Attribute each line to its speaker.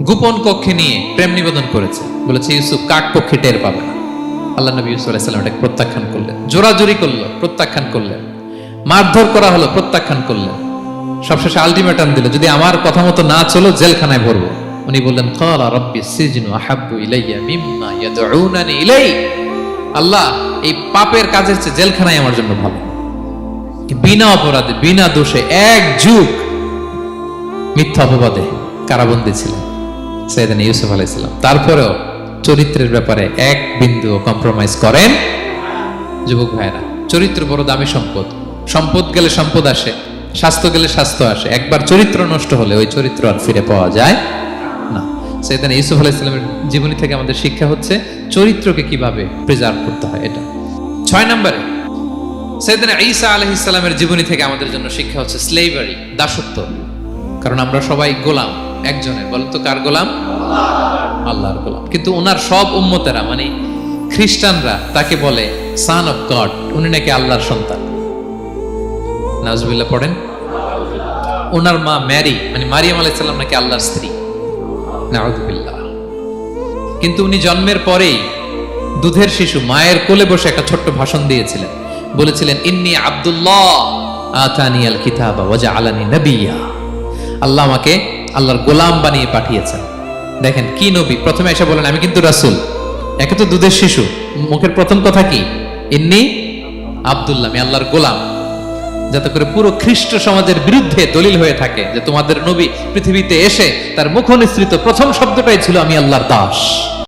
Speaker 1: গোপন কক্ষে নিয়ে প্রেম নিবেদন করেছে। বলেছে, ইউসুফ, কাক পক্ষে টের পাবে না। আল্লাহ নবী ইউসুফ আলাইসাল্লাম এটাকে প্রত্যাখ্যান করলেন। জোরাজুরি করল, প্রত্যাখ্যান করলেন। মারধর করা হলো, প্রত্যাখ্যান করলেন। সবশেষে আলটিমেটাম দিল, যদি আমার কথা মতো না চলো, জেলখানায় ভরবো। উনি বললেন কালা রব্বি সিজনু আহাব্বু ইলাইয়া মিম্মা ইয়াদউনানি ইলাই আল্লাহ, এই পাপের কাজের চেয়ে জেলখানায় আমার জন্য ভালো। বিনা অপরাধে, বিনা দোষে এক যুগ মিথ্যা অপবাদে কারাবন্দী ছিলেন। সৈয়দান ইউসুফ আলাইসাল্লাম তারপরেও চরিত্রের ব্যাপারে এক বিন্দু কম্প্রোমাইজ করেন যুবক ভাইরা চরিত্র বড় দামি সম্পদ। সম্পদ গেলে সম্পদ আসে, স্বাস্থ্য গেলে স্বাস্থ্য আসে। একবার চরিত্র নষ্ট হলে ওই চরিত্র আর ফিরে পাওয়া যায় না। সৈয়দান ইউসুফ আলাইসাল্লামের জীবনী থেকে আমাদের শিক্ষা হচ্ছে চরিত্রকে কীভাবে প্রিজার্ভ করতে হয় এটা। ছয় নম্বরে, সৈয়দিন ঈসা আলহ ইসলামের জীবনী থেকে আমাদের জন্য শিক্ষা হচ্ছে স্লেভারি দাসত্ব। কারণ আমরা সবাই গোলাম। একজনের। বলেন তো কার গোলাম? আল্লাহর গোলাম। কিন্তু ওনার সব উম্মতেরা মানে খ্রিস্টানরা তাকে বলে সান অফ গড উনি নাকি আল্লাহর সন্তান। নাজবিল্লাহ পড়েন। ওনার মা ম্যারি মানে মারিয়াম আলাইসাল্লাম নাকি আল্লাহর স্ত্রী। নাউদুবিল্লাহ কিন্তু উনি জন্মের পরেই দুধের শিশু মায়ের কোলে বসে একটা ছোট্ট ভাষণ দিয়েছিলেন। বলেছিলেন, ইন্নি আব্দুল্লাহ আতানি আল কিতাবা ওয়াজা আলানি নবিয়া। আল্লাহ আমাকে আল্লাহর গোলাম বানিয়ে পাঠিয়েছেন। দেখেন, কি নবী? প্রথমে এসে বলেন, আমি কিন্তু রাসুল। একে তো দুধের শিশু। মুখের প্রথম কথা কি? এমনি আবদুল্লাহ, আমি আল্লাহর গোলাম। যাতে করে পুরো খ্রিস্ট সমাজের বিরুদ্ধে দলিল হয়ে থাকে যে তোমাদের নবী পৃথিবীতে এসে তার মুখ নিঃসৃত প্রথম শব্দটাই ছিল, আমি আল্লাহর দাস।